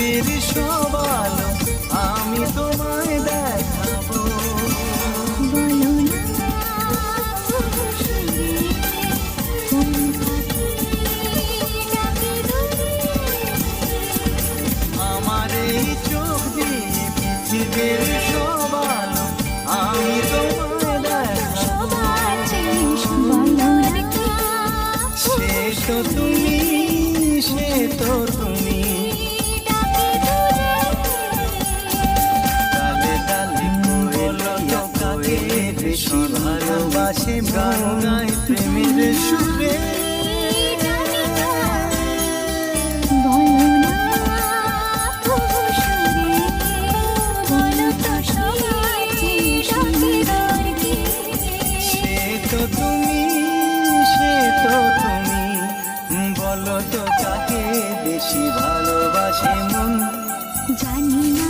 পৃথিবীর সব আমি তোমায় দেখাবো। আমার এই চোখ দিয়ে পৃথিবীর আমি তোমায় দেখাবো। সে তুমি বেশি ভালোবাসে গানায় প্রেমের সুরে। বলো তো তাকে বেশি ভালোবাসে মন? জানি না